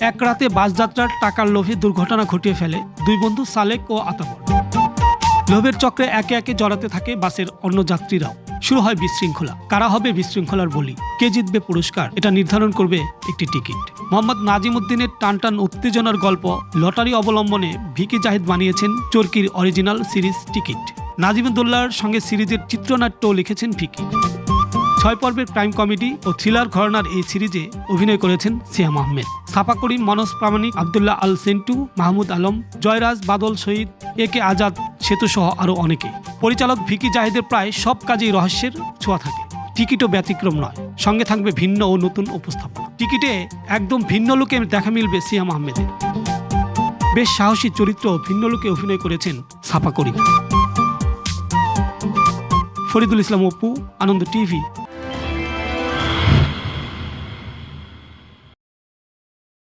এক রাতে বাসযাত্রার টাকার লোভে দুর্ঘটনা ঘটিয়ে ফেলে দুই বন্ধু সালেক ও আতাবর। লোভের চক্রে একে একে জড়াতে থাকে বাসের অন্য যাত্রীরাও। শুরু হয় বিশৃঙ্খলা। কারা হবে বিশৃঙ্খলার বলি? কে জিতবে পুরস্কার? এটা নির্ধারণ করবে একটি টিকিট। মোহাম্মদ নাজিম উদ্দিনের টানটান উত্তেজনার গল্প লটারি অবলম্বনে ভিকি জাহিদ বানিয়েছেন চরকির অরিজিনাল সিরিজ টিকিট। নাজিমুদ্দোল্লার সঙ্গে সিরিজের চিত্রনাট্য লিখেছেন ভিকি। ছয় পর্বের ক্রাইম কমেডি ও থ্রিলার ঘরনার এই সিরিজে অভিনয় করেছেন সিয়াম আহমেদ। সাফা করিম মনোজ প্রামাণিক, আবদুল্লাহ আল সেন্টু, মাহমুদ আলম, জয়রাজ বাদল শহীদ এ কে আজাদ, সেতু সহ আরও অনেকে। পরিচালক ভিকি জাহিদের প্রায় সব কাজেই রহস্যের ছোঁয়া থাকে। টিকিটও ব্যতিক্রম নয়, সঙ্গে থাকবে ভিন্ন ও নতুন উপস্থাপনা। টিকিটে একদম ভিন্ন লোকে দেখা মিলবে সিয়াম আহমেদের। বেশ সাহসী চরিত্র ভিন্ন লোকে অভিনয় করেছেন সাফা করিম ফরিদুল ইসলাম অপু, আনন্দ টিভি